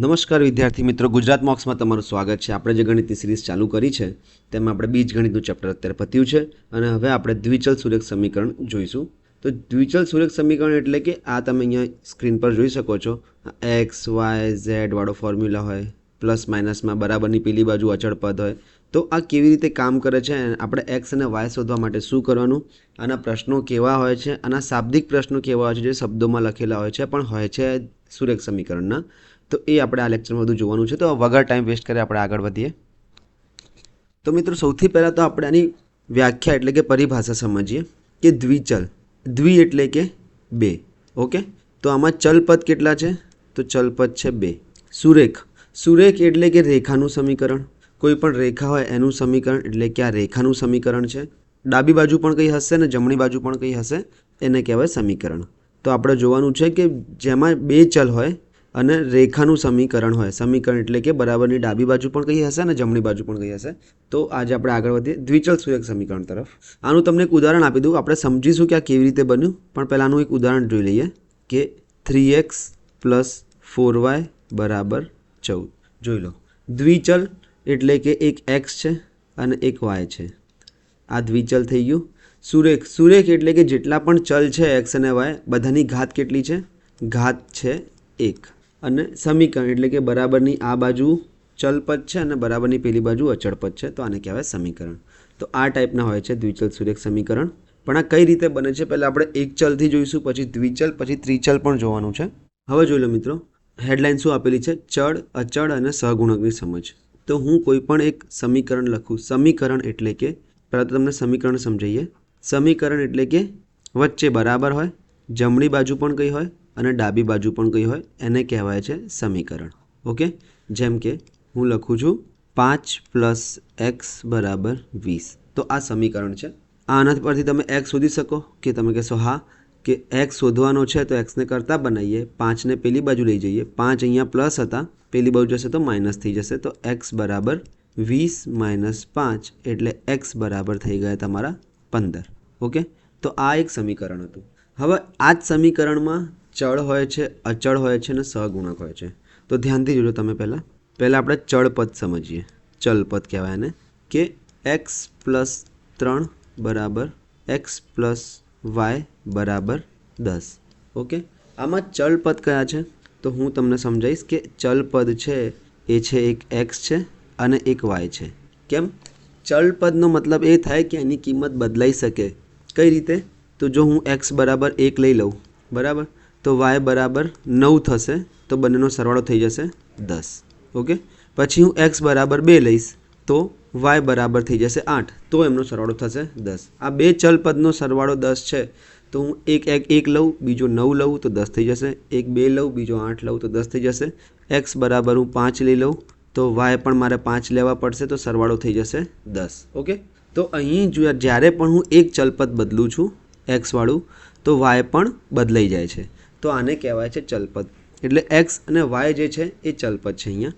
નમસ્કાર વિદ્યાર્થી મિત્રો, ગુજરાત મોક્સમાં તમારું સ્વાગત છે. આપણે જે ગણિતની સિરીઝ ચાલુ કરી છે, તેમાં આપણે બીજ ગણિતનું ચેપ્ટર અત્યારે પત્યું છે અને હવે આપણે દ્વિચલ સુરેખ સમીકરણ જોઈશું. તો દ્વિચલ સુરેખ સમીકરણ એટલે કે આ તમે અહીંયા સ્ક્રીન પર જોઈ શકો છો એક્સ, વાય, ઝેડ વાળો ફોર્મ્યુલા હોય, પ્લસ માઇનસમાં બરાબરની પેલી બાજુ અચળ પદ હોય. તો આ કેવી રીતે કામ કરે છે આપણે એક્સ અને વાય શોધવા માટે શું કરવાનું? આના પ્રશ્નો કેવા હોય છે? આના શાબ્દિક પ્રશ્નો કેવા હોય છે? જે શબ્દોમાં લખેલા હોય છે, પણ હોય છે સુરેખ સમીકરણના. તો એ આપણે આ લેક્ચરમાં બધું જોવાનું છે. તો વગર ટાઈમ વેસ્ટ કરે આપણે આગળ વધીએ. તો મિત્રો, સૌથી પહેલાં તો આપણે આની વ્યાખ્યા એટલે કે પરિભાષા સમજીએ કે દ્વિચલ. દ્વિ એટલે કે બે. ઓકે? તો આમાં ચલપદ કેટલા છે? તો ચલપદ છે બે. સુરેખ. સુરેખ એટલે કે રેખાનું સમીકરણ. કોઈ પણ રેખા હોય એનું સમીકરણ એટલે કે આ રેખાનું સમીકરણ છે. ડાબી બાજુ પણ કંઈ હશે ને જમણી બાજુ પણ કંઈ હશે, એને કહેવાય સમીકરણ. તો આપણે જોવાનું છે કે જેમાં બે ચલ હોય અને રેખાનું સમીકરણ હોય. સમીકરણ એટલે કે બરાબરની ડાબી બાજુ પણ કઈ હશે અને જમણી બાજુ પણ કઈ હશે. તો આજે આપણે આગળ વધીએ. દ્વિચલ સુરેખ સમીકરણ તરફ. આનું તમને એક ઉદાહરણ આપી દઉં. આપણે સમજીશું કે આ કેવી રીતે બન્યું. પણ પહેલાંનું એક ઉદાહરણ જોઈ લઈએ કે three x plus four y બરાબર ચૌદ. જોઈ લો. દ્વિચલ એટલે કે એક એક્સ છે અને એક વાય છે. આ દ્વિચલ થઈ ગયું. સુરેખ. સુરેખ એટલે કે જેટલા પણ ચલ છે એક્સ અને વાય બધાની ઘાત કેટલી છે? ઘાત છે એક. અને સમીકરણ, એટલે કે બરાબરની આ બાજુ ચલપદ છે અને બરાબરની પેલી બાજુ અચળપદ છે. તો આને કહેવાય સમીકરણ. તો આ ટાઈપના હોય છે દ્વિચલ સુરેખ સમીકરણ. પણ આ કઈ રીતે બને છે? પહેલાં આપણે એક ચલથી જોઈશું, પછી દ્વિચલ, પછી ત્રિચલ પણ જોવાનું છે. હવે જોઈ લો મિત્રો હેડલાઇન શું આપેલી છે? ચળ, અચળ અને સહગુણકની સમજ. તો હું કોઈ પણ એક સમીકરણ લખું, સમીકરણ એટલે કે, પહેલાં તો તમને સમીકરણ સમજાઈએ. સમીકરણ એટલે કે વચ્ચે બરાબર હોય, જમણી બાજુ પણ કઈ હોય અને ડાબી બાજુ પણ કઈ હોય, એને કહેવાય છે સમીકરણ. ઓકે? જેમ કે હું લખું છું પાંચ પ્લસ એક્સ બરાબર વીસ. તો આ સમીકરણ છે. આના પરથી તમે એક્સ શોધી શકો કે તમે કહેશો, હા, કે એક્સ શોધવાનો છે તો એક્સને કરતાં બનાવીએ. પાંચને પેલી બાજુ લઈ જઈએ. પાંચ અહીંયા પ્લસ હતા, પેલી બાજુ જશે તો માઇનસ થઈ જશે. તો એક્સ બરાબર વીસ માઇનસ પાંચ એટલે એક્સ બરાબર થઈ ગયા તમારા પંદર. ઓકે? તો આ એક સમીકરણ હતું. હવે આ જ સમીકરણમાં ચળ હોય છે, અચળ હોય છે અને સહગુણક હોય છે. તો ધ્યાનથી જોજો તમે પહેલાં. પહેલાં આપણે ચળપદ સમજીએ. ચલપદ કહેવાય એને કે એક્સ પ્લસ ત્રણ બરાબર એક્સ પ્લસ વાય બરાબર દસ. ઓકે? આમાં ચલપદ કયા છે? તો હું તમને સમજાવીશ કે ચલપદ છે, એ છે એક એક્સ છે અને એક વાય છે. કેમ? ચલપદનો મતલબ એ થાય કે એની કિંમત બદલાઈ શકે. કઈ રીતે? તો જો હું એક્સ બરાબર એક લઈ લઉં. બરાબર? તો વાય બરાબર નવ થશે, તો બંનેનો સરવાળો થઈ જશે દસ. ઓકે? પછી હું એક્સ બરાબર બે લઈશ, તો વાય બરાબર થઈ જશે આઠ, તો એમનો સરવાળો થશે દસ. આ બે ચલપદનો સરવાળો દસ છે, તો હું એક એક એક લઉં, બીજો નવ લઉં, તો દસ થઈ જશે. એક, બે લઉં, બીજો આઠ લઉં, તો દસ થઈ જશે. એક્સ બરાબર હું પાંચ લઈ લઉં, તો વાય પણ મારે પાંચ લેવા પડશે, તો સરવાળો થઈ જશે દસ. ઓકે? તો અહીં જો જ્યારે પણ હું એક ચલપદ બદલું છું એક્સવાળું તો વાય પણ બદલાઈ જાય છે. તો આને કહેવાય છે ચલપદ. એટલે એક્સ અને વાય જે છે એ ચલપદ છે અહીંયા.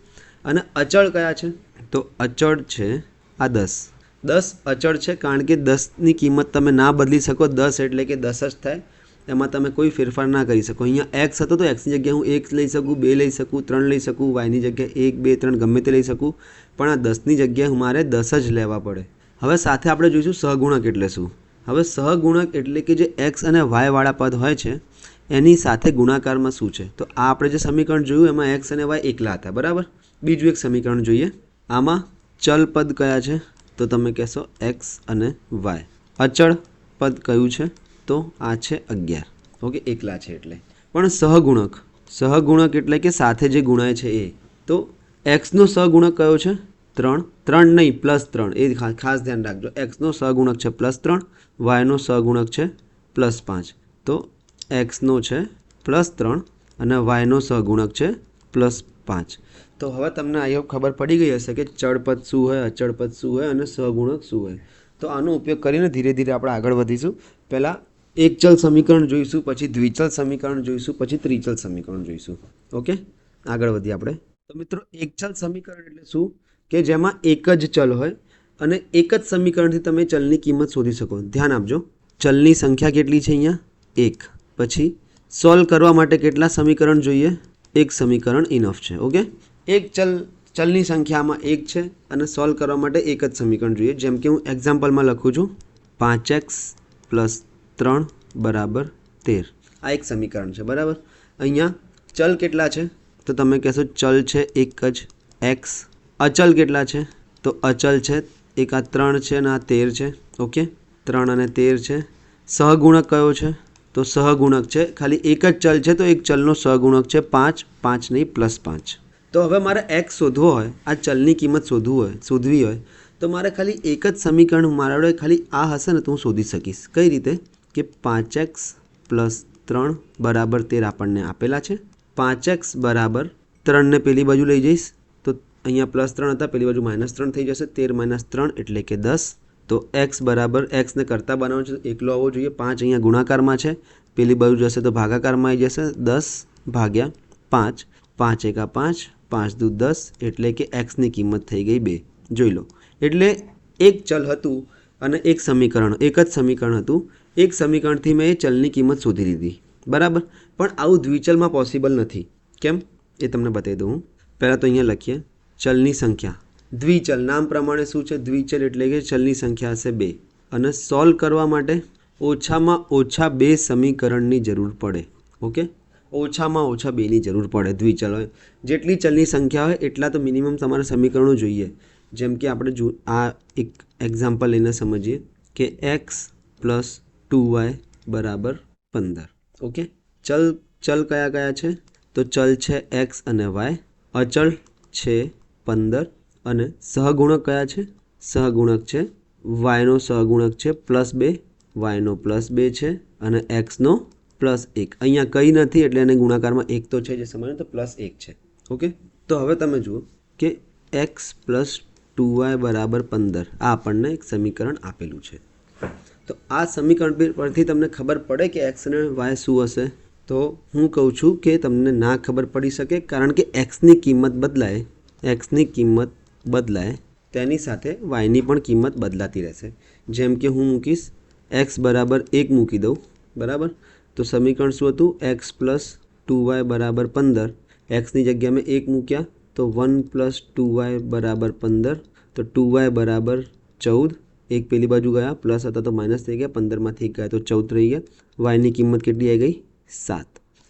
અને અચળ કયા છે? તો અચળ છે આ દસ. દસ અચળ છે કારણ કે દસની કિંમત તમે ના બદલી શકો. દસ એટલે કે દસ જ થાય. એમાં તમે કોઈ ફેરફાર ના કરી શકો. અહીંયા એક્સ હતો તો એક્સની જગ્યાએ હું એક લઈ શકું, બે લઈ શકું, ત્રણ લઈ શકું વાયની જગ્યાએ એક, બે, ત્રણ ગમે તે લઈ શકું. પણ આ દસની જગ્યાએ મારે દસ જ લેવા પડે. હવે સાથે આપણે જોઈશું સહગુણક એટલે શું? હવે સહગુણક એટલે કે જે એક્સ અને વાયવાળા પદ હોય છે એની સાથે ગુણાકારમાં શું છે? તો આ આપણે જે સમીકરણ જોયું, એમાં એક્સ અને વાય એકલા હતા, બરાબર? બીજું એક સમીકરણ જોઈએ. આમાં ચલ પદ કયા છે? તો તમે કહેશો એક્સ અને વાય અચળ પદ કયું છે? તો આ છે અગિયાર. ઓકે, એકલા છે એટલે. પણ સહગુણક સહગુણક એટલે કે સાથે જે ગુણાય છે એ. તો એક્સનો સહગુણક કયો છે? ત્રણ. ત્રણ નહીં પ્લસ ત્રણ. એ ખાસ ધ્યાન રાખજો. એક્સનો સહગુણક છે પ્લસ ત્રણ વાયનો સહગુણક છે પ્લસ પાંચ. તો એક્સનો છે, પ્લસ ત્રણ અને વાયનો સહગુણક છે, પ્લસ પાંચ. તો હવે તમને આઈ હોપ ખબર પડી ગઈ હશે કે ચળપદ શું હોય, અચળપદ શું હોય અને સહગુણક શું હોય. તો આનો ઉપયોગ કરીને ધીરે ધીરે આપણે આગળ વધીશું. પહેલાં એક ચલ સમીકરણ જોઈશું, પછી દ્વિચલ સમીકરણ જોઈશું, પછી ત્રિચલ સમીકરણ જોઈશું. ઓકે? આગળ વધીએ આપણે. તો મિત્રો, એકચલ સમીકરણ એટલે શું? કે જેમાં એક જ ચલ હોય અને એક જ સમીકરણથી તમે ચલની કિંમત શોધી શકો. ધ્યાન આપજો. ચલની સંખ્યા કેટલી છે અહીંયા? એક. પછી સોલ્વ કરવા માટે કેટલા સમીકરણ જોઈએ? એક સમીકરણ ઇનફ છે ઓકે એક ચલ, ચલની સંખ્યામાં એક છે અને સોલ્વ કરવા માટે એક જ સમીકરણ જોઈએ. જેમ કે હું એક્ઝામ્પલમાં લખું છું, પાંચ એક્સ પ્લસ ત્રણ બરાબર તેર. આ એક સમીકરણ છે, બરાબર? અહીંયા ચલ કેટલા છે? તો તમે કહેશો ચલ છે એક જ એક્સ. અચલ કેટલા છે? તો અચલ છે એક આ ત્રણ છે અને આ તેર છે ઓકે ત્રણ અને તેર છે. સહગુણક કયો છે? તો સહગુણક છે. ખાલી એક જ ચલ છે, તો એક ચલનો સહગુણક છે. પાંચ પાંચ નહીં, પ્લસ પાંચ. તો હવે મારે એક્સ શોધવો હોય, આ ચલની કિંમત શોધવું હોય, શોધવી હોય, તો મારે ખાલી એક જ સમીકરણ મારા ખાલી આ હશે ને તો હું શોધી શકીશ. કઈ રીતે? કે પાંચ એક્સ પ્લસ ત્રણ બરાબર તેર આપણને આપેલા છે. પાંચ એક્સ બરાબર ત્રણને પેલી બાજુ લઈ જઈશ, તો અહીંયા પ્લસ ત્રણ હતા, પેલી બાજુ માઇનસ ત્રણ થઈ જશે. તેર માઇનસ ત્રણ એટલે કે દસ. તો એક્સ બરાબર એક્સને કરતાં બનાવવાનું છે, એકલો આવવો જોઈએ, પાંચ અહીંયા ગુણાકારમાં છે, પેલી બાજુ જશે તો ભાગાકારમાં આવી જશે, દસ ભાગ્યા પાંચ પાંચ એકા પાંચ પાંચ દુ દસ, એટલે કે એક્સની કિંમત થઈ ગઈ બે. જોઈ લો. એટલે એક ચલ હતું અને એક સમીકરણ, એક જ સમીકરણ હતું. એક સમીકરણથી મેં એ ચલની કિંમત શોધી લીધી. બરાબર? પણ આવું દ્વિચલમાં પોસિબલ નથી. કેમ? એ તમને બતાવી દઉં હું. પહેલાં તો અહીંયા લખીએ. ચલની સંખ્યા. દ્વિચલ. નામ પ્રમાણે શું છે? દ્વિચલ એટલે કે ચલની સંખ્યા હશે બે. અને સોલ્વ કરવા માટે ઓછામાં ઓછા બે સમીકરણની જરૂર પડે. ઓકે? ઓછામાં ઓછા બેની જરૂર પડે દ્વિચલ હોય. જેટલી ચલની સંખ્યા હોય, એટલા તો મિનિમમ તમારે સમીકરણો જોઈએ. જેમ કે આપણે જો આ એક એક્ઝામ્પલ લઈને સમજીએ કે એક્સ પ્લસ ટુ વાય બરાબર પંદર. ઓકે? ચલ ચલ કયા કયા છે? તો ચલ છે એક્સ અને વાય અચળ છે પંદર. અને સહગુણક કયા છે? સહગુણક છે. વાયનો સહગુણક છે પ્લસ બે. વાયનો પ્લસ બે છે અને એક્સનો પ્લસ એક. અહીંયા કંઈ નથી એટલે એને ગુણાકારમાં એક તો છે જે સમજો તો પ્લસ એક છે. ઓકે? તો હવે તમે જુઓ કે એક્સ પ્લસ ટુ વાય બરાબર પંદર. આ આપણને એક સમીકરણ આપેલું છે. તો આ સમીકરણ પરથી તમને ખબર પડે કે એક્સ અને વાય શું હશે? તો હું કહું છું કે તમને ના ખબર પડી શકે કારણ કે એક્સની કિંમત બદલાય. એક્સની કિંમત બદલાય, તેની સાથે વાયની પણ કિંમત બદલાતી રહેશે. જેમ કે હું મૂકીશ એક્સ બરાબર એક મૂકી દઉં, બરાબર? તો સમીકરણ શું હતું? એક્સ પ્લસ ટુ વાય બરાબર પંદર. એક્સની જગ્યાએ મેં એક મૂક્યા, તો વન પ્લસ ટુ વાય બરાબર પંદર. તો ટુ વાય બરાબર ચૌદ. એક પેલી બાજુ ગયા પ્લસ હતા તો માઇનસ થઈ ગયા, પંદરમાંથી એક ગયા, તો ચૌદ રહી ગયા. વાયની કિંમત કેટલી આવી ગઈ? સાત.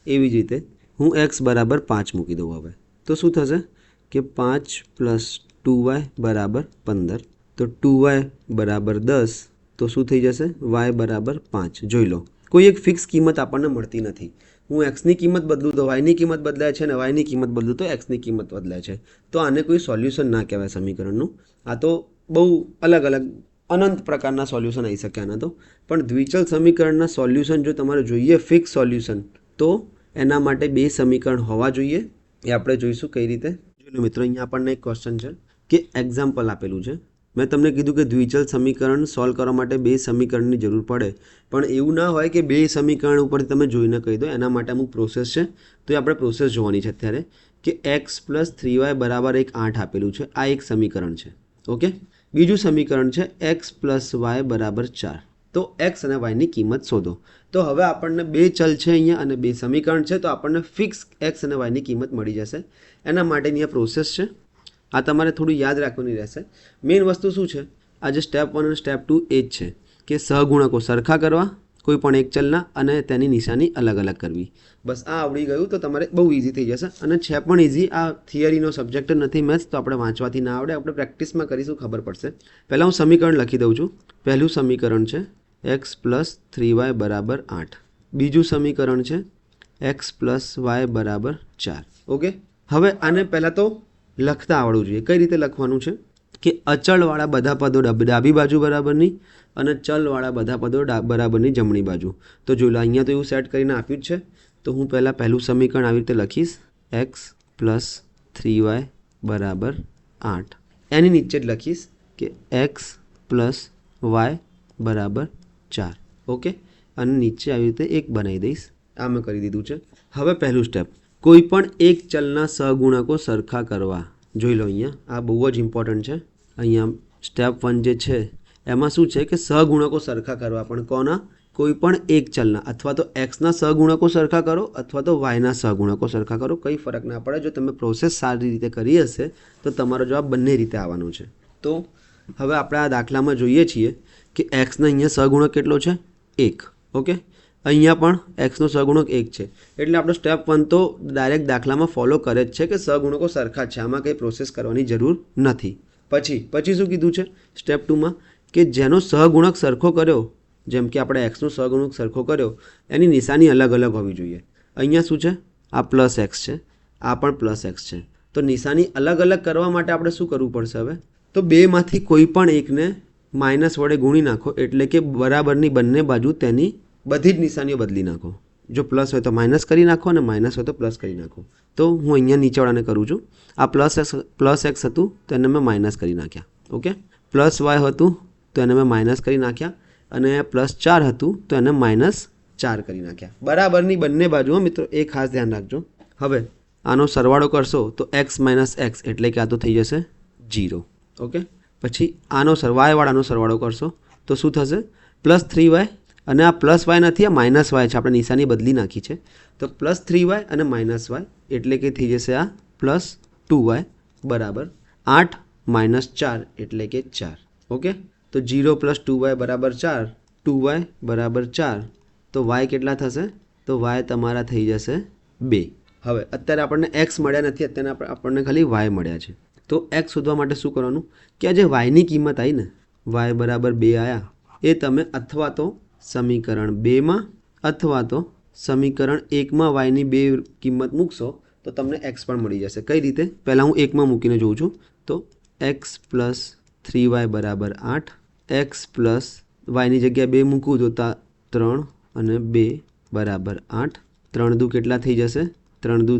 એવી જ રીતે હું એક્સ બરાબર પાંચ મૂકી દઉં હવે. તો શું થશે? કે પાંચ પ્લસ ટુ વાય બરાબર પંદર. તો ટુ વાય બરાબર દસ, તો શું થઈ જશે? વાય બરાબર પાંચ. જોઈ લો. કોઈ એક ફિક્સ કિંમત આપણને મળતી નથી. હું એક્સની કિંમત બદલું તો વાયની કિંમત બદલાય છે અને વાયની કિંમત બદલું તો એક્સની કિંમત બદલાય છે. તો આને કોઈ સોલ્યુશન ના કહેવાય સમીકરણનું. આ તો બહુ અલગ અલગ અનંત પ્રકારના સોલ્યુશન આવી શકે આના તો. પણ દ્વિચલ સમીકરણના સોલ્યુશન જો તમારે જોઈએ ફિક્સ સોલ્યુશન તો એના માટે બે સમીકરણ હોવા જોઈએ. એ આપણે જોઈશું કઈ રીતે. મિત્રો, અહીંયા આપણને એક ક્વેશ્ચન છે. કે એક્ઝામ્પલ આપેલું છે. મેં તમને કીધું કે દ્વિચલ સમીકરણ સોલ્વ કરવા માટે બે સમીકરણની જરૂર પડે. પણ એવું ના હોય કે બે સમીકરણ ઉપરથી તમે જોઈને કહી દો, એના માટે અમુક પ્રોસેસ છે. તો એ આપણે પ્રોસેસ જોવાની છે અત્યારે કે એક્સ પ્લસ થ્રી વાય બરાબર એક આઠ આપેલું છે. આ એક સમીકરણ છે. ઓકે? બીજું સમીકરણ છે એક્સ પ્લસ વાય બરાબર ચાર. તો એક્સ અને વાયની કિંમત શોધો. તો હવે આપણને બે ચલ છે અહીંયા અને બે સમીકરણ છે, તો આપણને ફિક્સ એક્સ અને વાયની કિંમત મળી જશે. એના માટેની આ પ્રોસેસ છે. આ તમારે થોડું યાદ રાખવાની રહેશે. મેઇન વસ્તુ શું છે? આ જે સ્ટેપ વન અને સ્ટેપ ટુ એ જ છે કે સહગુણકો સરખા કરવા, કોઈ પણ એક ચલના અને તેની નિશાની અલગ અલગ કરવી. બસ આ આવડી ગયું તો તમારે બહુ ઇઝી થઈ જશે. અને છે પણ ઇઝી આ થિયરીનો સબ્જેક્ટ નથી મેથ્સ તો આપણે વાંચવાથી ના આવડે. આપણે પ્રેક્ટિસમાં કરીશું, ખબર પડશે. પહેલાં હું સમીકરણ લખી દઉં છું. પહેલું સમીકરણ છે એક્સ પ્લસ થ્રી વાય બરાબર આઠ. બીજું સમીકરણ છે એક્સ પ્લસ વાય બરાબર ચાર. ઓકે? હવે આને પહેલાં તો લખતા આવડવું જોઈએ. કઈ રીતે લખવાનું છે? કે અચળવાળા બધા પદો ડાબ- બાજુ બરાબરની અને ચલવાળા બધા પદો બરાબરની જમણી બાજુ. તો જોઈ લો, અહીંયા તો એવું સેટ કરીને આપ્યું જ છે. તો હું પહેલાં પહેલું સમીકરણ આવી રીતે લખીશ. એક્સ પ્લસ થ્રી વાય બરાબર આઠ. એની નીચે જ લખીશ કે એક્સ પ્લસ વાય બરાબર ચાર. ઓકે? અને નીચે આવી રીતે એક બનાવી દઈશ. આ મેં કરી દીધું છે. હવે પહેલું સ્ટેપ કોઈ પણ એક ચલના સહગુણકો સરખા કરવા. જોઈ લો અહીંયા, આ બહુ જ ઇમ્પોર્ટન્ટ છે. અહીંયા સ્ટેપ વન જે છે, એમાં શું છે કે સહગુણકો સરખા કરવા. પણ કોના? કોઈ પણ એક ચલના. અથવા તો એક્સના સહગુણકો સરખા કરો, અથવા તો વાયના સહગુણકો સરખા કરો. કંઈ ફરક ના પડે. જો તમે પ્રોસેસ સારી રીતે કરી હશે, તો તમારો જવાબ બંને રીતે આવવાનો છે. તો હવે આપણે આ દાખલામાં જોઈએ છીએ કે એક્સના અહીંયા સહગુણક કેટલો છે? એક. ઓકે? અહીંયા પણ એક્સનો સહગુણક એક છે. એટલે આપણો સ્ટેપ વન તો ડાયરેક્ટ દાખલામાં ફોલો કરે જ છે કે સહગુણકો સરખા છે. આમાં કંઈ પ્રોસેસ કરવાની જરૂર નથી. પછી પછી શું કીધું છે? સ્ટેપ ટુમાં કે જેનો સહગુણક સરખો કર્યો, જેમ કે આપણે એક્સનો સહગુણક સરખો કર્યો, એની નિશાની અલગ અલગ હોવી જોઈએ. અહીંયા શું છે? આ પ્લસ એક્સ છે. આ પણ પ્લસ એક્સ છે. તો નિશાની અલગ અલગ કરવા માટે આપણે શું કરવું પડશે હવે? તો બેમાંથી કોઈ પણ એકને માઇનસ વડે ગુણી નાખો એટલે કે બરાબરની બંને બાજુ તેની બધી જ નિશાનીઓ બદલી નાખો. જો પ્લસ હોય તો માઇનસ કરી નાખો અને માઇનસ હોય તો પ્લસ કરી નાખો. તો હું અહીંયા નીચેવાળાને કરું છું. આ પ્લસ એક્સ પ્લસ એક્સ હતું તો એને મેં માઇનસ કરી નાખ્યા. ઓકે પ્લસ વાય હતું તો એને મેં માઇનસ કરી નાખ્યા. અને પ્લસ ચાર હતું તો એને માઇનસ ચાર કરી નાખ્યા. બરાબરની બંને બાજુ મિત્રો એ ખાસ ધ્યાન રાખજો. હવે, આનો સરવાળો કરશો તો એક્સ માઇનસ એક્સ એટલે કે આ તો થઈ જશે જીરો ઓકે પછી આનો સર વાયવાળાનો સરવાળો કરશો તો શું થશે? પ્લસ થ્રી વાય અને આ પ્લસ વાય નથી, આ માઇનસ વાય છે. આપણે નિશાની બદલી નાખી છે. તો પ્લસ થ્રી વાય અને માઇનસ વાય એટલે કે થઈ જશે આ પ્લસ ટુ વાય બરાબર આઠ માઇનસ ચાર એટલે કે ચાર. ઓકે? તો જીરો પ્લસ ટુ વાય બરાબર ચાર, ટુ વાય બરાબર ચાર. તો વાય કેટલા થશે? તો વાય તમારા થઈ જશે બે. હવે અત્યારે આપણને એક્સ મળ્યા નથી, અત્યારે આપણે- આપણને ખાલી વાય મળ્યા છે. તો એક્સ શોધવા માટે શું કરવાનું? કે આ જે વાયની કિંમત આવી ને, વાય બરાબર બે આવ્યા એ તમે અથવા તો સમીકરણ બેમાં અથવા તો સમીકરણ એકમાં વાયની બે કિંમત મૂકશો, તો તમને એક્સ પણ મળી જશે. કઈ રીતે? પહેલાં હું એકમાં મૂકીને જોઉં છું. તો એક્સ પ્લસ થ્રી વાય બરાબર આઠ એક્સ પ્લસ વાયની જગ્યાએ બે મૂકું તો ત્રણ અને બે બરાબર આઠ. ત્રણ દુ કેટલા થઈ જશે? ત્રણ દુ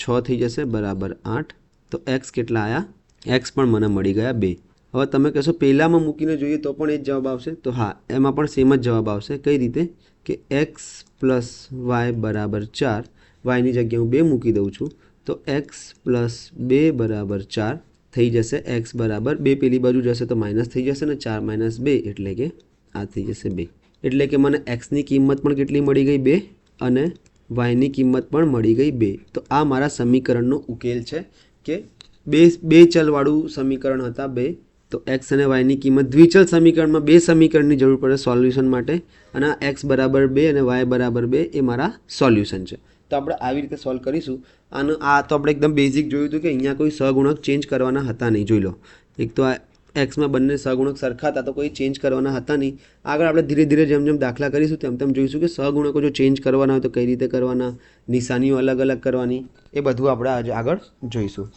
છ થઈ જશે, બરાબર આઠ. તો એક્સ કેટલા આવ્યા એક્સ પણ મને મળી ગયા બે. હવે તમે કહેશો પહેલામાં મૂકીને જોઈએ તો પણ એ જ જવાબ આવશે? તો હા, એમાં પણ સેમ જ જવાબ આવશે. કઈ રીતે? કે એક્સ પ્લસ વાય બરાબર ચાર વાયની જગ્યાએ હું બે મૂકી દઉં છું, તો એક્સ પ્લસ બે બરાબર ચાર થઈ જશે. એક્સ બરાબર બે પેલી બાજુ જશે તો માઇનસ થઈ જશે ને ચાર માઇનસ બે એટલે કે આ થઈ જશે બે. એટલે કે મને એક્સની કિંમત પણ કેટલી મળી ગઈ બે અને વાયની કિંમત પણ મળી ગઈ બે. તો આ મારા સમીકરણનો ઉકેલ છે કે બે બે ચલવાળું સમીકરણ હતા બે. તો એક્સ અને વાયની કિંમત દ્વિચલ સમીકરણમાં બે સમીકરણની જરૂર પડે સોલ્યુશન માટે. અને એક્સ બરાબર બે અને વાય બરાબર બે એ મારા સોલ્યુશન છે. તો આપણે આવી રીતે સોલ્વ કરીશું. અને આ તો આપણે એકદમ બેઝિક જોયું હતું કે અહીંયા કોઈ સહગુણક ચેન્જ કરવાના હતા નહીં. જોઈ લો. એક તો આ એક્સમાં બંને સહગુણક સરખા હતા તો કોઈ ચેન્જ કરવાના હતા નહીં. આગળ આપણે ધીરે ધીરે જેમ જેમ દાખલા કરીશું તેમ તેમ જોઈશું કે સહગુણકો જો ચેન્જ કરવાના હોય તો કઈ રીતે કરવાના? નિશાનીઓ અલગ અલગ કરવાની. એ બધું આપણે આજે આગળ જોઈશું.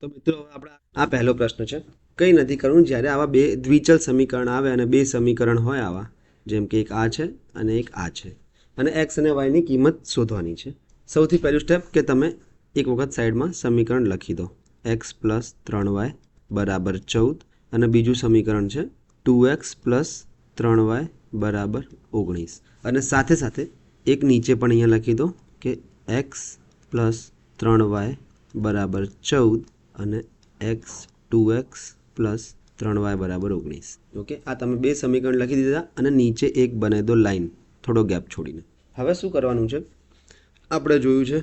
તો મિત્રો આપણા આ પહેલો પ્રશ્ન છે. કંઈ નથી કરવું જ્યારે આવા બે દ્વિચલ સમીકરણ આવે અને બે સમીકરણ હોય આવા? જેમ કે એક આ છે અને એક આ છે. અને એક્સ અને વાયની કિંમત શોધવાની છે. સૌથી પહેલું સ્ટેપ કે તમે એક વખત સાઈડમાં સમીકરણ લખી દો. એક્સ પ્લસ ત્રણ વાય બરાબર ચૌદ. અને બીજું સમીકરણ છે ટુ એક્સ પ્લસ ત્રણ વાય બરાબર ઓગણીસ. અને સાથે સાથે એક નીચે પણ અહીંયા લખી દો કે એક્સ પ્લસ ત્રણ વાય બરાબર ચૌદ અને એક્સ ટુ એક્સ પ્લસ ત્રણ વાય બરાબર ઓગણીસ. ઓકે? આ તમે બે સમીકરણ લખી દીધા અને નીચે એક બનાવી દો લાઈન. થોડો ગેપ છોડીને. હવે શું કરવાનું છે? આપણે જોયું છે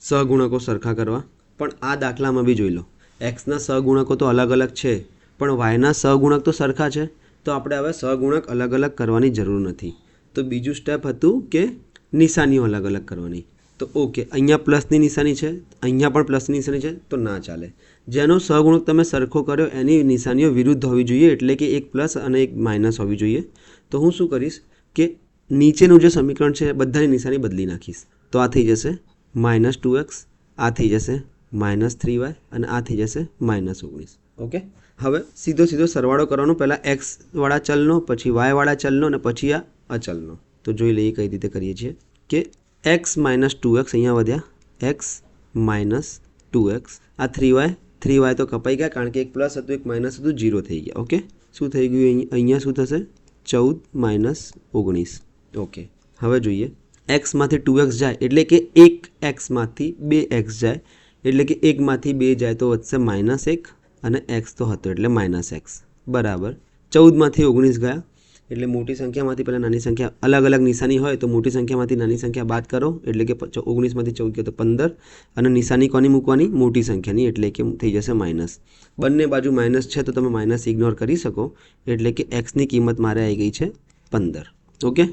સહગુણકો સરખા કરવા. પણ આ દાખલામાં બી જોઈ લો. એક્સના સહગુણકો તો અલગ અલગ છે. પણ વાયના સહગુણક તો સરખા છે. તો આપણે હવે સહગુણક અલગ અલગ કરવાની જરૂર નથી. તો બીજું સ્ટેપ હતું કે નિશાનીઓ અલગ અલગ કરવાની. તો ઓકે, અહીંયા પ્લસની નિશાની છે, અહીંયા પણ પ્લસની નિશાની છે, તો ના ચાલે. જેનો સહગુણક તમે સરખો કર્યો, એની નિશાનીઓ વિરુદ્ધ હોવી જોઈએ, એટલે કે એક પ્લસ અને એક માઇનસ હોવી જોઈએ. તો હું શું કરીશ કે નીચેનું જે સમીકરણ છે, બધાની નિશાની બદલી નાખીશ. તો આ થઈ જશે માઇનસ ટુ એક્સ, આ થઈ જશે માઇનસ થ્રી વાય, અને આ થઈ જશે માઇનસ ઓગણીસ. ઓકે? હવે સીધો સીધો સરવાળો કરવાનો, પહેલાં એક્સવાળા ચલનો, પછી વાયવાળા ચલનો, અને પછી આ અચલનો. તો જોઈ લઈએ કઈ રીતે કરીએ છીએ કે એક્સ માઇનસ ટુ એક્સ અહીંયા વધ્યા. એક્સ માઇનસ ટુ એક્સ આ થ્રી વાય થ્રી વાય તો કપાઈ ગયા કારણ કે એક પ્લસ હતું, એક માઇનસ હતું જીરો થઈ ગયા. ઓકે શું થઈ ગયું અહીં- અહીંયા શું થશે? ચૌદ માઇનસ ઓગણીસ. ઓકે હવે જોઈએ. એક્સમાંથી ટુ એક્સ જાય એટલે કે એક એક્સમાંથી બે એક્સ જાય. એટલે કે એકમાંથી બે જાય તો વધશે માઇનસ એક અને એક્સ તો હતો એટલે માઇનસ એક્સ બરાબર. ચૌદમાંથી ઓગણીસ ગયા. એટલે મોટી સંખ્યામાંથી પહેલાં નાની સંખ્યા અલગ અલગ નિશાની હોય તો મોટી સંખ્યામાંથી નાની સંખ્યા બાદ કરો, એટલે કે ઓગણીસમાંથી ચૌદ ગયો તો પંદર, અને નિશાની કોની મૂકવાની? મોટી સંખ્યાની, એટલે કે થઈ જશે માઇનસ. બંને બાજુ માઇનસ છે તો તમે માઇનસ ઇગ્નોર કરી શકો, એટલે કે એક્સની કિંમત મારે આવી ગઈ છે પંદર. ઓકે?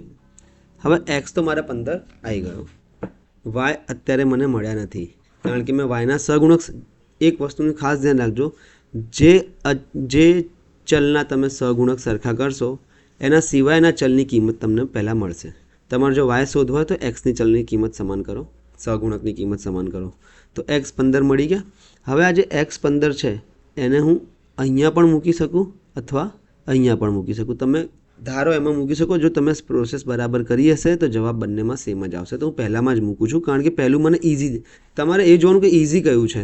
હવે એક્સ તો મારે પંદર આવી ગયો. વાય અત્યારે મને મળ્યા નથી. કારણ કે મેં વાયના સગુણક એક વસ્તુનું ખાસ ધ્યાન રાખજો. જે જે ચલના તમે સગુણક સરખા કરશો એના સિવાયના ચલની કિંમત તમને પહેલાં મળશે. તમારે જો વાય શોધવા હોય તો એક્સની ચલની કિંમત સમાન કરો. સહગુણકની કિંમત સમાન કરો. તો એક્સ પંદર મળી ગયા. હવે આ જે એક્સ પંદર છે, એને હું અહીંયા પણ મૂકી શકું અથવા અહીંયા પણ મૂકી શકું. તમે ધારો એમાં મૂકી શકો. જો તમે પ્રોસેસ બરાબર કરી હશે તો જવાબ બંનેમાં સેમ જ આવશે. તો હું પહેલાંમાં જ મૂકું છું, કારણ કે પહેલું મને ઇઝી તમારે એ જોવાનું કે ઇઝી કયું છે?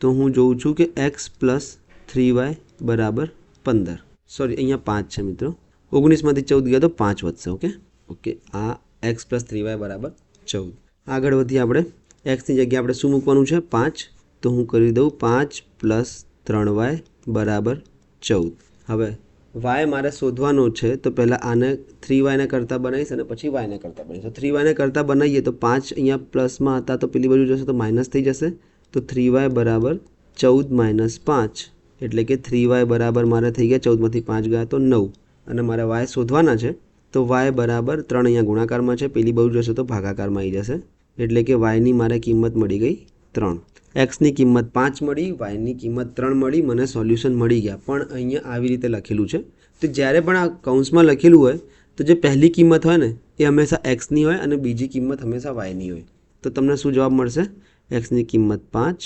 તો હું જોઉં છું કે એક્સ પ્લસ થ્રી વાય બરાબર પંદર. સોરી અહીંયા પાંચ છે મિત્રો. ઓગણીસમાંથી ચૌદ ગયા તો પાંચ વધશે ઓકે ઓકે આ એક્સ પ્લસ થ્રી વાય બરાબર ચૌદ. આગળ વધીએ આપણે. એક્સની જગ્યાએ આપણે શું મૂકવાનું છે? પાંચ. તો હું કરી દઉં પાંચ પ્લસ ત્રણ વાય બરાબર ચૌદ. હવે વાય મારે શોધવાનો છે, તો પહેલાં આને થ્રી વાયને કરતાં બનાવીશ અને પછી વાયને કરતાં બનાવીશ. તો થ્રી વાયને કરતાં બનાવીએ તો પાંચ અહીંયા પ્લસમાં હતા તો પેલી બાજુ જશે તો માઇનસ થઈ જશે. તો થ્રી વાય બરાબર ચૌદ માઇનસ પાંચ. એટલે કે થ્રી વાય બરાબર મારે થઈ ગયા ચૌદમાંથી પાંચ ગયા તો નવ. અને મારે વાય શોધવાના છે, તો વાય બરાબર ત્રણ અહીંયા ગુણાકારમાં છે, પેલી બાજુ જશે તો ભાગાકારમાં આવી જશે. એટલે કે વાયની મારે કિંમત મળી ગઈ ત્રણ. એક્સની કિંમત પાંચ મળી વાયની કિંમત ત્રણ મળી, મને સોલ્યુશન મળી ગયા. પણ અહીંયા આવી રીતે લખેલું છે. તો જ્યારે પણ આ કૌંસમાં લખેલું હોય, તો જે પહેલી કિંમત હોય ને, એ હંમેશા એક્સની હોય અને બીજી કિંમત હંમેશા વાયની હોય. તો તમને શું જવાબ મળશે? એક્સની કિંમત પાંચ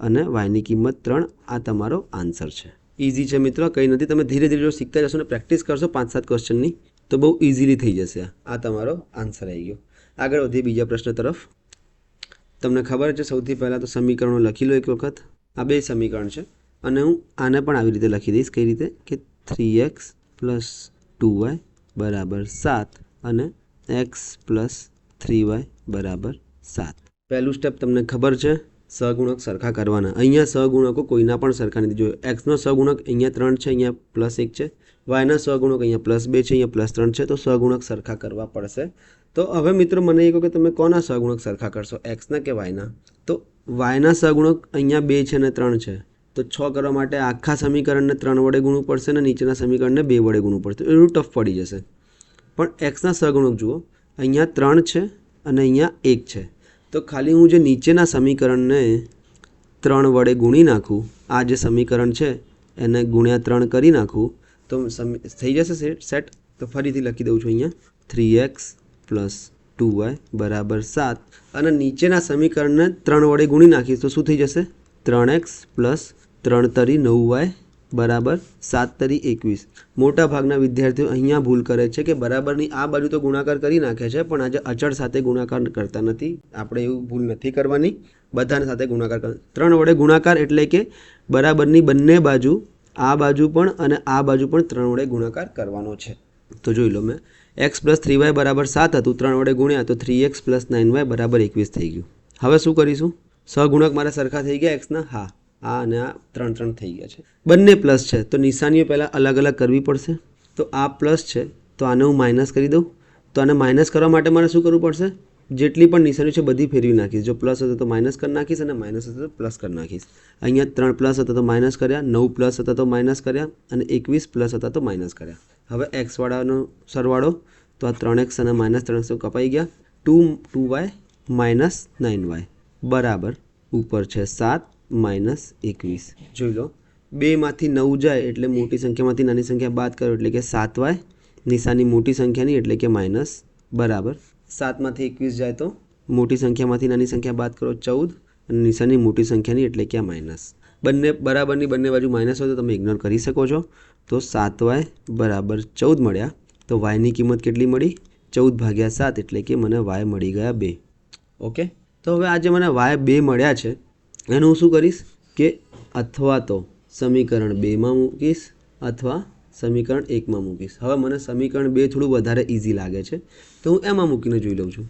અને વાયની કિંમત ત્રણ. આ તમારો આન્સર છે. ઇઝી છે મિત્રો, કંઈ નથી. તમે ધીરે ધીરે શીખતા જશો ને પ્રેક્ટિસ કરશો પાંચ સાત ક્વેશ્ચનની તો બહુ ઇઝીલી થઈ જશે આ. આ તમારો આન્સર આવી ગયો. આગળ વધીએ બીજા પ્રશ્ન તરફ. તમને ખબર છે, સૌથી પહેલાં તો સમીકરણો લખી લો એક વખત. આ બે સમીકરણ છે. અને હું આને પણ આવી રીતે લખી દઈશ. કઈ રીતે? કે three x plus two y બરાબર સાત અને એક્સ પ્લસ થ્રી વાય બરાબર સાત. પહેલું સ્ટેપ તમને ખબર છે. સહગુણક સરખા કરવાના. અહીંયા સહગુણકો કોઈના પણ સરખા નથી. જોયો એક્સનો સહગુણક અહીંયા ત્રણ છે, અહીંયા પ્લસ એક છે વાયના સહગુણક અહીંયા પ્લસ બે છે, અહીંયા પ્લસ ત્રણ છે, તો સહગુણક સરખા કરવા પડશે. તો હવે મિત્રો મને એ કહો કે તમે કોના સહગુણક સરખા કરશો? એક્સના કે વાયના તો વાયના સહગુણક અહીંયા બે છે ને ત્રણ છે. તો છ કરવા માટે આખા સમીકરણને ત્રણ વડે ગુણવું પડશે ને નીચેના સમીકરણને બે વડે ગુણવું પડશે. એવું ટફ પડી જશે. પણ એક્સના સહગુણક જુઓ. અહીંયા ત્રણ છે અને અહીંયા એક છે. તો ખાલી હું જે નીચેના સમીકરણને ત્રણ વડે ગુણી નાખું, આ જે સમીકરણ છે, એને ગુણ્યા ત્રણ કરી નાખું, તો થઈ જશે સેટ તો ફરીથી લખી દઉં છું અહીંયા. Three x plus two y બરાબર સાત. અને નીચેના સમીકરણને ત્રણ વડે ગુણી નાખીશ તો શું થઈ જશે? ત્રણ એક્સ પ્લસ ત્રણ તરી નવ વાય બરાબર સાત તરી એકવીસ. મોટા ભાગના વિદ્યાર્થીઓ અહીંયા ભૂલ કરે છે કે બરાબરની આ બાજુ તો ગુણાકાર કરી નાખે છે, પણ આજે અચળ સાથે ગુણાકાર કરતા નથી. આપણે એવું ભૂલ નથી કરવાની. બધાને સાથે ગુણાકાર કર, ત્રણ વડે ગુણાકાર એટલે કે બરાબરની બંને બાજુ, આ બાજુ પણ અને આ બાજુ પણ ત્રણ વડે ગુણાકાર કરવાનો છે. તો જોઈ લો મેં. એક્સ પ્લસ થ્રી વાય બરાબર સાત હતું, ત્રણ વડે ગુણ્યા તો three x plus nine y બરાબર એકવીસ થઈ ગયું. હવે શું કરીશું? સહગુણક મારા સરખા થઈ ગયા એક્સના? હા. આ અને આ ત્રણ ત્રણ થઈ ગયા છે. બંને પ્લસ છે. તો નિશાનીઓ પહેલાં અલગ અલગ કરવી પડશે. તો આ પ્લસ છે. તો આને હું માઇનસ કરી દઉં. તો આને માઇનસ કરવા માટે મારે શું કરવું પડશે? જેટલી પણ નિશાનીઓ છે બધી ફેરવી નાખીશ. જો પ્લસ હતો તો માઇનસ કરી નાખીશ અને માઇનસ હતો તો પ્લસ કરી નાખીશ. અહીંયા ત્રણ પ્લસ હતા તો માઇનસ કર્યા. નવ પ્લસ હતા તો માઇનસ કર્યા. અને એકવીસ પ્લસ હતા તો માઇનસ કર્યા. હવે એક્સવાળાનો સરવાળો. તો આ ત્રણ એક્સ અને માઇનસ ત્રણ એક્સ કપાઈ ગયા. Two two y minus nine y બરાબર. ઉપર છે સાત. માઇનસ એકવીસ. જોઈ લો. બેમાંથી નવ જાય એટલે મોટી સંખ્યામાંથી નાની સંખ્યા બાદ કરો એટલે કે સાત વાય નિશાની મોટી સંખ્યાની એટલે કે માઇનસ બરાબર. સાતમાંથી એકવીસ જાય તો મોટી સંખ્યામાંથી નાની સંખ્યા બાદ કરો ચૌદ અને નિશાની મોટી સંખ્યાની એટલે કે માઇનસ. બંને બરાબરની બંને બાજુ માઇનસ હોય તો તમે ઇગ્નોર કરી શકો છો. તો સાત વાય બરાબર ચૌદ મળ્યા. તો વાયની કિંમત કેટલી મળી? ચૌદ ભાગ્યા સાત એટલે કે મને વાય મળી ગયા બે. ઓકે? તો હવે આજે મને વાય બે મળ્યા છે. એનું હું શું કરીશ કે અથવા તો સમીકરણ બેમાં મૂકીશ અથવા સમીકરણ એકમાં મૂકીશ. હવે મને સમીકરણ બે થોડું વધારે ઇઝી લાગે છે. તો હું એમાં મૂકીને જોઈ લઉં છું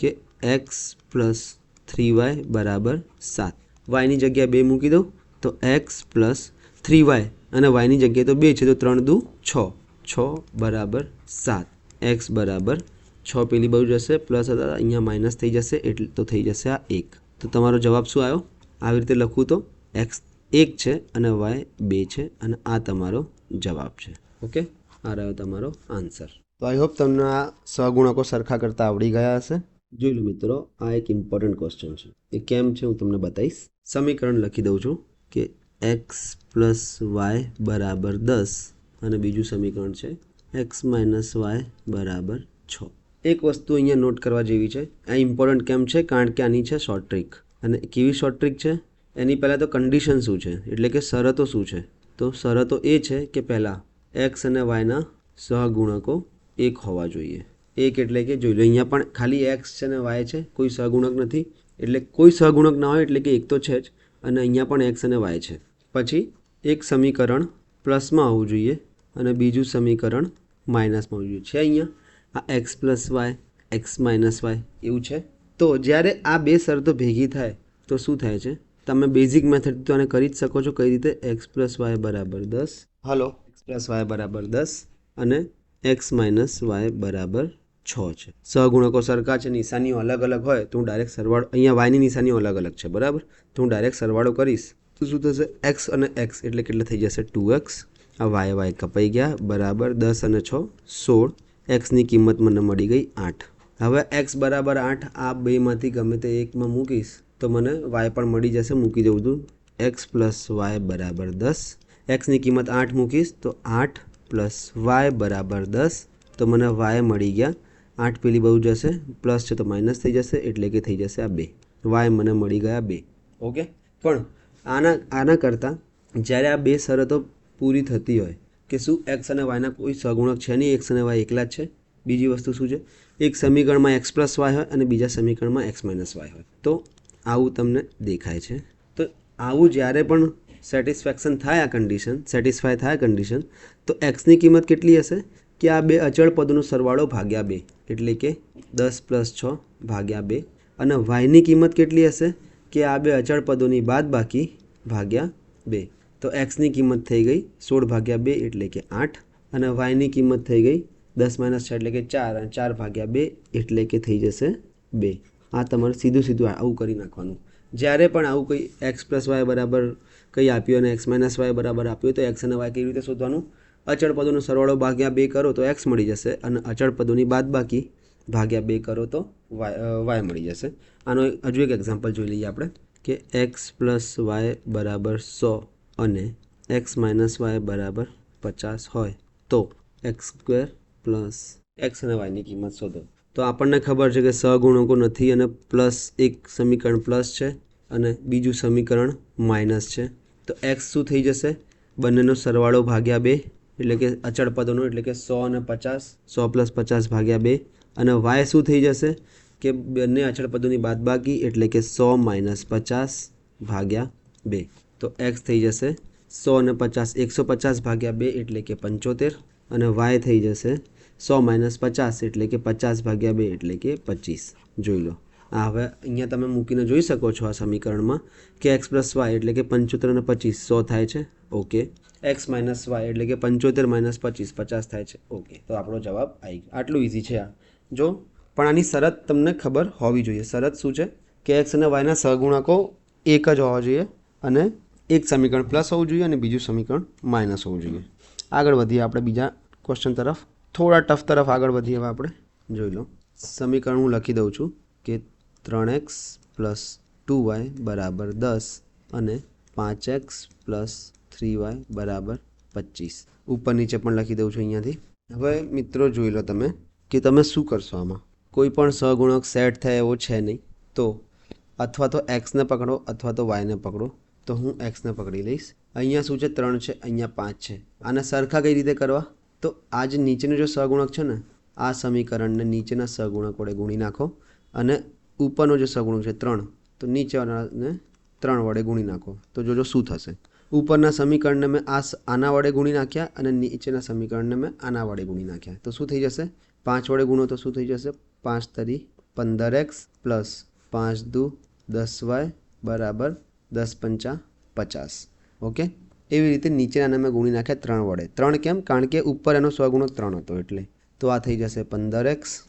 કે એક્સ પ્લસ થ્રી વાય બરાબર સાત. વાયની જગ્યાએ બે મૂકી દઉં તો એક્સ પ્લસ થ્રી વાય અને વાયની જગ્યાએ તો બે છે તો ત્રણ દુ છ. છ બરાબર સાત. એક્સ બરાબર છ પેલી બાજુ જશે પ્લસ હતા અહીંયા માઇનસ થઈ જશે એટલે તો થઈ જશે આ એક. તો તમારો જવાબ શું આવ્યો? આવી રીતે લખું તો એક્સ એક છે અને વાય બે છે અને આ તમારો જવાબ છે. ઓકે? આ રહ્યો તમારો આન્સર. તો આઈ હોપ તમને આ સહગુણકો સરખા કરતાં આવડી ગયા હશે. જોઈ લો મિત્રો આ એક ઇમ્પોર્ટન્ટ ક્વેશ્ચન છે. એ કેમ છે હું તમને બતાવીશ. સમીકરણ લખી દઉં છું કે એક્સ પ્લસ વાય બરાબર દસ અને બીજું સમીકરણ છે એક્સ માઇનસ વાય બરાબર છ. એક વસ્તુ અહીંયા નોટ કરવા જેવી છે. આ ઇમ્પોર્ટન્ટ કેમ છે? કારણ કે આની છે શોર્ટ ટ્રીક અને કેવી શોર્ટ ટ્રીક છે? એની પહેલાં તો કન્ડિશન શું છે? એટલે કે શરતો શું છે? તો શરતો એ છે કે પહેલાં એક્સ અને વાયના સહગુણકો એક હોવા જોઈએ. એક એટલે કે જોઈ લો, અહીંયા પણ ખાલી એક્સ છે અને વાય છે, કોઈ સહગુણક નથી. એટલે કોઈ સહગુણક ના હોય એટલે કે એક તો છે જ, અને અહીંયા પણ એક્સ અને વાય છે. પછી એક સમીકરણ પ્લસમાં આવવું જોઈએ અને બીજું સમીકરણ માઇનસમાં આવવું જોઈએ. છે અહીંયા? આ x plus y x minus y એવું છે? તો જ્યારે આ બે શરતો ભેગી થાય તો શું થાય છે? તમે બેઝિક મેથડ તો આને કરી જ શકો છો કઈ રીતે? એક્સ પ્લસ વાય બરાબર દસ. હલો. એક્સ પ્લસ વાય બરાબર દસ અને એક્સ માઇનસ વાય બરાબર છ છે. સહગુણકો સરખા છે નિશાનીઓ અલગ અલગ હોય તો હું ડાયરેક્ટ સરવાળો અહીંયા વાયની નિશાનીઓ અલગ અલગ છે બરાબર? તો હું ડાયરેક્ટ સરવાળો કરીશ તો શું થશે? એક્સ અને એક્સ એટલે કેટલે થઈ જશે? ટુ એક્સ આ વાય વાય કપાઈ ગયા બરાબર દસ અને છ સોળ. એક્સની કિંમત મને મળી ગઈ આઠ. હવે એક્સ બરાબર આઠ આ બેમાંથી ગમે તે એકમાં મૂકીશ, તો મને વાય પણ મળી જશે, મૂકી દઉં છું એક્સ પ્લસ વાય બરાબર દસ. એક્સની કિંમત આઠ મૂકીશ, તો આઠ પ્લસ વાય બરાબર દસ. તો મને વાય મળી ગયા. આઠ પેલી બહુ જશે પ્લસ છે તો માઇનસ થઈ જશે, એટલે કે થઈ જશે આ બે. વાય મને મળી ગયા બે. ઓકે? પણ આના આના કરતાં જ્યારે આ બે શરતો પૂરી થતી હોય, કે શું એક્સ અને વાયના કોઈ સગુણક છે નહીં એક્સ અને વાય એકલા જ છે? બીજી વસ્તુ શું છે? એક સમીકરણમાં એક્સ પ્લસ વાય હોય અને બીજા સમીકરણમાં એક્સ માઇનસ વાય હોય. તો આવું તમને દેખાય છે. તો આવું જ્યારે પણ સેટિસ્ફેક્શન થાય આ કન્ડિશન સેટિસ્ફાય થાય કન્ડિશન તો એક્સની કિંમત કેટલી હશે? કે આ બે અચળ પદનો સરવાળો ભાગ્યા બે, એટલે કે દસ પ્લસ છ ભાગ્યા બે. અને વાયની કિંમત કેટલી હશે? કે આ બે અચળ પદોની બાદ બાકી ભાગ્યા બે. તો એક્સની કિંમત થઈ ગઈ સોળ ભાગ્યા બે, એટલે કે આઠ. અને વાયની કિંમત થઈ ગઈ દસ માઇનસ છ એટલે કે ચાર અને ચાર ભાગ્યા બે એટલે કે થઈ જશે બે. આ તમારે સીધું સીધું આવું કરી નાખવાનું. જ્યારે પણ આવું કંઈ એક્સ પ્લસ વાય બરાબર કંઈ આપ્યું અને એક્સ માઇનસ વાય બરાબર આપ્યું, તો એક્સ અને વાય કેવી રીતે શોધવાનું? અચળ પદોનો સરવાળો ભાગ્યા બે કરો તો એક્સ મળી જશે અને અચળ પદોની બાદ બાકી ભાગ્યા બે કરો તો વાય વાય મળી જશે. આનો હજુ એક એક્ઝામ્પલ જોઈ લઈએ આપણે કે એક્સ પ્લસ વાય બરાબર સો અને એક્સ માઇનસ વાય બરાબર પચાસ હોય તો એક્સ સ્ક્વેર પ્લસ એક્સ અને વાયની કિંમત શોધો. તો આપણને ખબર છે કે સહગુણકો નથી અને પ્લસ એક સમીકરણ પ્લસ છે અને બીજું સમીકરણ માઇનસ છે. તો એક્સ શું થઈ જશે? બંનેનો સરવાળો ભાગ્યા બે, એટલે કે અચળ પદોનો, એટલે કે સો અને પચાસ, સો પ્લસ પચાસ ભાગ્યા બે. અને વાય શું થઈ જશે? કે બંને અચળ પદોની બાદબાકી, એટલે કે સો માઇનસ પચાસ ભાગ્યા બે. તો એક્સ થઈ જશે સો અને પચાસ, એકસો પચાસ ભાગ્યા બે, એટલે કે પંચોતેર. અને વાય થઈ જશે સો માઇનસ પચાસ એટલે કે પચાસ ભાગ્યા બે એટલે કે પચીસ. જોઈ લો. આ હવે અહીંયા તમે મૂકીને જોઈ શકો છો આ સમીકરણમાં કે એક્સ પ્લસ વાય એટલે કે પંચોતેર અને પચીસ. સો થાય છે? ઓકે. એક્સ માઇનસ વાય એટલે કે પંચોતેર માઇનસ પચીસ. પચાસ થાય છે. ઓકે. તો આપણો જવાબ આવી ગયો. આટલું ઇઝી છે આ. જો, પણ આની શરત તમને ખબર હોવી જોઈએ. શરત શું છે? કે એક્સ અને વાયના સહગુણકો એક જ હોવા જોઈએ અને એક સમીકરણ પ્લસ હોવું જોઈએ અને બીજું સમીકરણ માઇનસ હોવું જોઈએ. આગળ વધીએ આપણે બીજા ક્વેશ્ચન તરફ. થોડા ટફ તરફ આગળ વધીએ આપણે. જોઈ લો. સમીકરણ હું લખી દઉં છું કે ત્રણ એક્સ પ્લસ ટુ વાય બરાબર દસ અને પાંચ એક્સ પ્લસ થ્રી વાય બરાબર પચીસ. ઉપર નીચે પણ લખી દઉં છું અહીંયાથી. હવે મિત્રો જોઈ લો તમે કે તમે શું કરશો આમાં? કોઈ પણ સહગુણક સેટ થાય એવો છે નહીં. તો અથવા તો એક્સને પકડો અથવા તો વાયને પકડો. તો હું એક્સને પકડી લઈશ. અહીંયા શું છે? ત્રણ છે, અહીંયા પાંચ છે. આને સરખા કઈ રીતે કરવા? તો આ જે નીચેનો જો સહગુણક છે ને, આ સમીકરણને નીચેના સહગુણક વડે ગુણી નાખો અને ઉપરનો જે સહગુણક છે ત્રણ, તો નીચેવાળાને ત્રણ વડે ગુણી નાખો. તો જોજો શું થશે. ઉપરના સમીકરણને મેં આ આના વડે ગુણી નાખ્યા અને નીચેના સમીકરણને મેં આના વડે ગુણી નાખ્યા. તો શું થઈ જશે? પાંચ વડે ગુણો તો શું થઈ જશે? પાંચ તરી પંદર એક્સ પ્લસ પાંચ દુ દસ વાય બરાબર દસ પંચા પચાસ. ઓકે? એવી રીતે નીચેના મેં ગુણી નાખ્યા ત્રણ વડે. ત્રણ કેમ? કારણ કે ઉપર એનો સ્વગુણક ત્રણ હતો એટલે. તો આ થઈ જશે પંદર એક્સ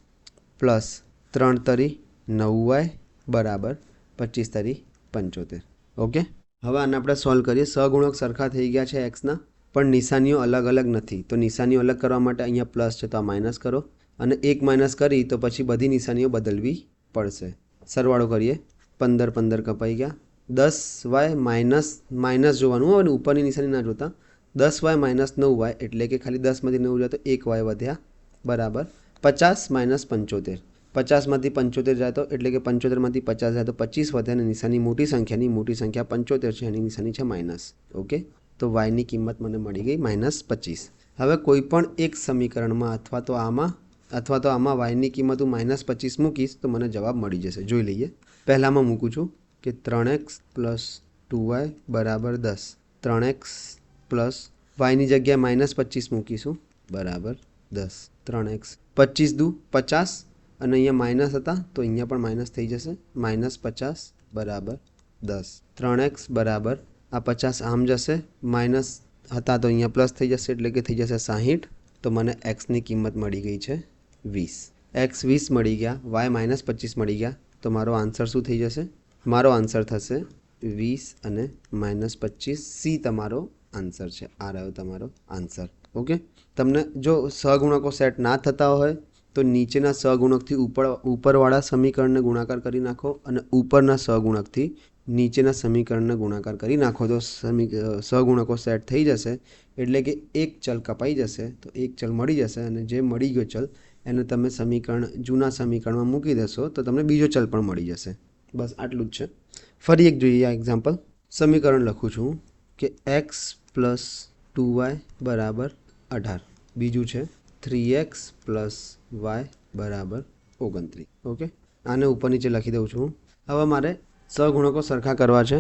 પ્લસ ત્રણ તરી નવ વાય બરાબર પચીસ તરી પંચોતેર. ઓકે? હવે આને આપણે સોલ્વ કરીએ. સગુણક સરખા થઈ ગયા છે એક્સના પણ નિશાનીઓ અલગ અલગ નથી. તો નિશાનીઓ અલગ કરવા માટે અહીંયા પ્લસ છે તો આ માઇનસ કરો. અને એક માઇનસ કરી તો પછી બધી નિશાનીઓ બદલવી પડશે. સરવાળો કરીએ. પંદર પંદર કપાઈ ગયા. દસ વાય માઇનસ માઇનસ જોવાનું અને ઉપરની નિશાની ના જોતા. દસ વાય માઇનસ નવ વાય એટલે કે ખાલી દસમાંથી નવ જાય તો એક વાય વધ્યા. બરાબર. પચાસ માઇનસ પંચોતેર. પચાસમાંથી પંચોતેર જાય તો એટલે કે પંચોતેરમાંથી પચાસ જાય તો પચીસ વધે, અને નિશાની મોટી સંખ્યાની, મોટી સંખ્યા પંચોતેર છે, એની નિશાની છે માઇનસ. ઓકે? તો વાયની કિંમત મને મળી ગઈ માઇનસ પચીસ. હવે કોઈ પણ એક સમીકરણમાં અથવા તો આમાં, અથવા તો આમાં વાયની કિંમત હું માઇનસ પચીસ મૂકીશ તો મને જવાબ મળી જશે. જોઈ લઈએ. પહેલાંમાં મૂકું છું. કે ત્રણ એક્સ પ્લસ ટુ વાય બરાબર દસ. ત્રણ એક્સ પ્લસ વાયની જગ્યાએ માઇનસ પચીસ મૂકીશું, બરાબર દસ. ત્રણ એક્સ પચીસ દુ પચાસ અને અહીંયા માઇનસ હતા તો અહીંયા પણ માઇનસ થઈ જશે. માઇનસ પચાસ બરાબર દસ. ત્રણ એક્સ બરાબર આ પચાસ આમ જશે. માઇનસ હતા તો અહીંયા પ્લસ થઈ જશે એટલે કે થઈ જશે સાહીઠ. તો મને એક્સની કિંમત મળી ગઈ છે વીસ. એક્સ વીસ મળી ગયા, વાય માઇનસ પચીસ મળી ગયા. તો મારો આન્સર શું થઈ જશે? મારો આન્સર થશે વીસ અને માઇનસ પચીસ. સી તમારો આન્સર છે. આ રહ્યો તમારો આન્સર ઓકે તમને જો સહગુણકો સેટ ના થતા હોય, તો નીચેના સહગુણકથી ઉપર, ઉપરવાળા સમીકરણને ગુણાકાર કરી નાખો અને ઉપરના સહગુણકથી નીચેના સમીકરણને ગુણાકાર કરી નાખો. તો સમી સહગુણકો સેટ થઈ જશે, એટલે કે એક ચલ કપાઈ જશે, તો એક ચલ મળી જશે અને જે મળી ગયો ચલ, એને તમે સમીકરણ, જૂના સમીકરણમાં મૂકી દેશો, તો તમને બીજો ચલ પણ મળી જશે. બસ આટલું જ છે. ફરી એક જોઈએ આ એક્ઝામ્પલ સમીકરણ લખું છું કે એક્સ પ્લસ ટુ વાય બરાબર અઢાર. બીજું છે થ્રી એક્સ પ્લસ વાય બરાબર ઓગણત્રીસ. ઓકે? આને ઉપર નીચે લખી દઉં છું. હવે મારે સહગુણકો સરખા કરવા છે.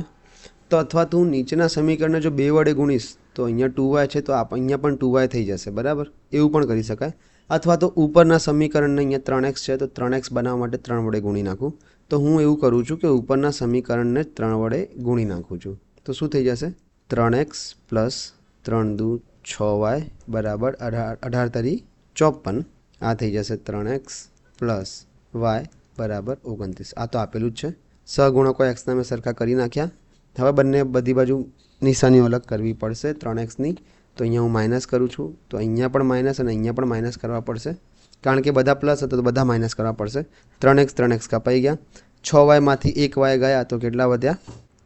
તો અથવા તું નીચેના સમીકરણને જો બે વડે ગુણીશ, તો અહીંયા ટુ વાય છે, તો અહીંયા પણ ટુ વાય થઈ જશે. બરાબર? એવું પણ કરી શકાય. અથવા તો ઉપરના સમીકરણને અહીંયા ત્રણ એક્સ છે, તો ત્રણ એક્સ બનાવવા માટે ત્રણ વડે ગુણી નાખું. તો હું એવું કરું છું કે ઉપરના સમીકરણને ત્રણ વડે ગુણી નાખું છું. તો શું થઈ જશે? ત્રણ એક્સ પ્લસ ત્રણ દુ છ વાય બરાબર અઢાર અઢાર તરી ચોપન. આ થઈ જશે ત્રણ એક્સ પ્લસ વાય બરાબર ઓગણત્રીસ. આ તો આપેલું જ છે. સહગુણકો એક્સના મેં સરખા કરી નાખ્યા. હવે બંને બધી બાજુ નિશાનીઓ અલગ કરવી પડશે. ત્રણ એક્સની. તો અહીંયા હું માઇનસ કરું છું. તો અહીંયા પણ માઇનસ અને અહીંયા પણ માઇનસ કરવા પડશે. કારણ કે બધા પ્લસ હતા તો બધા માઇનસ કરવા પડશે. ત્રણ એક્સ ત્રણ એક્સ કપાઈ ગયા. છ વાયમાંથી એક વાય ગયા તો કેટલા વધ્યા?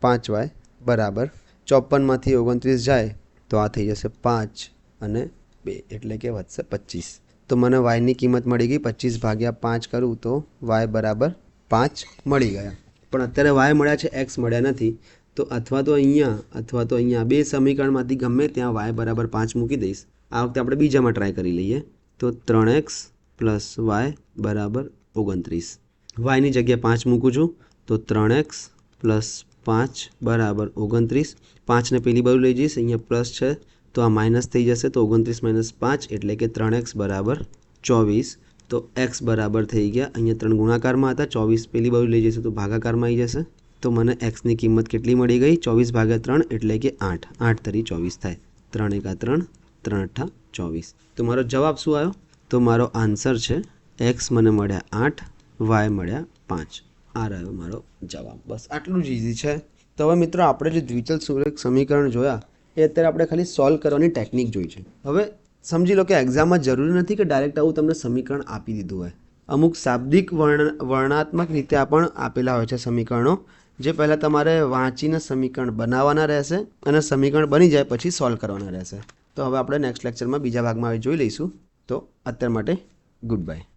પાંચ વાય બરાબર. ચોપનમાંથી ઓગણત્રીસ જાય તો આ થઈ જશે પાંચ અને બે, એટલે કે વધશે પચીસ. તો મને વાયની કિંમત મળી ગઈ. પચીસ ભાગ્યા પાંચ કરું તો વાય બરાબર પાંચ મળી ગયા. પણ અત્યારે વાય મળ્યા છે એક્સ મળ્યા નથી. તો અથવા તો અહીંયા, અથવા તો અહીંયા. બે સમીકરણમાંથી ગમે ત્યાં વાય બરાબર પાંચ મૂકી દઈશ. આ વખતે આપણે બીજામાં ટ્રાય કરી લઈએ. તો ત્રણ એક્સ પ્લસ વાય બરાબર ઓગણત્રીસ વાયની જગ્યાએ પાંચ મૂકું છું તો ત્રણ એક્સ પ્લસ પાંચ બરાબર ઓગણત્રીસ પાંચને પેલી બાજુ લઈ જઈશ અહીંયા પ્લસ છે તો આ માઇનસ થઈ જશે તો ઓગણત્રીસ માઇનસ પાંચ એટલે કે ત્રણ એક્સ બરાબર ચોવીસ તો એક્સ બરાબર થઈ ગયા અહીંયા ત્રણ ગુણાકારમાં હતા ચોવીસ પેલી બાજુ લઈ જશે તો ભાગાકારમાં આવી જશે તો મને એક્સની કિંમત કેટલી મળી ગઈ? ચોવીસ ભાગ્યા ત્રણ એટલે કે આઠ આઠ તરી ચોવીસ થાય ત્રણ એકા ત્રણ ત્રણ અઠ્ઠા ચોવીસ તો મારો જવાબ શું આવ્યો? તો મારો આન્સર છે એક્સ મને મળ્યા આઠ વાય મળ્યા પાંચ. આ રહ્યો મારો જવાબ. બસ આટલું જ ઇઝી છે. તો હવે મિત્રો આપણે જે દ્વિચલ સુરેખ સમીકરણ જોયા, એ અત્યારે આપણે ખાલી સોલ્વ કરવાની ટેકનિક જોઈ છે. હવે સમજી લો કે એક્ઝામમાં જરૂરી નથી કે ડાયરેક્ટ આવું તમને સમીકરણ આપી દીધું હોય. અમુક શાબ્દિક વર્ણ, વર્ણાત્મક રીતે પણ આપેલા હોય છે સમીકરણો, જે પહેલાં તમારે વાંચીને સમીકરણ બનાવવાના રહેશે અને સમીકરણ બની જાય પછી સોલ્વ કરવાના રહેશે. તો હવે આપણે નેક્સ્ટ લેક્ચરમાં બીજા ભાગમાં જોઈ લઈશું. તો અત્યાર માટે ગુડ બાય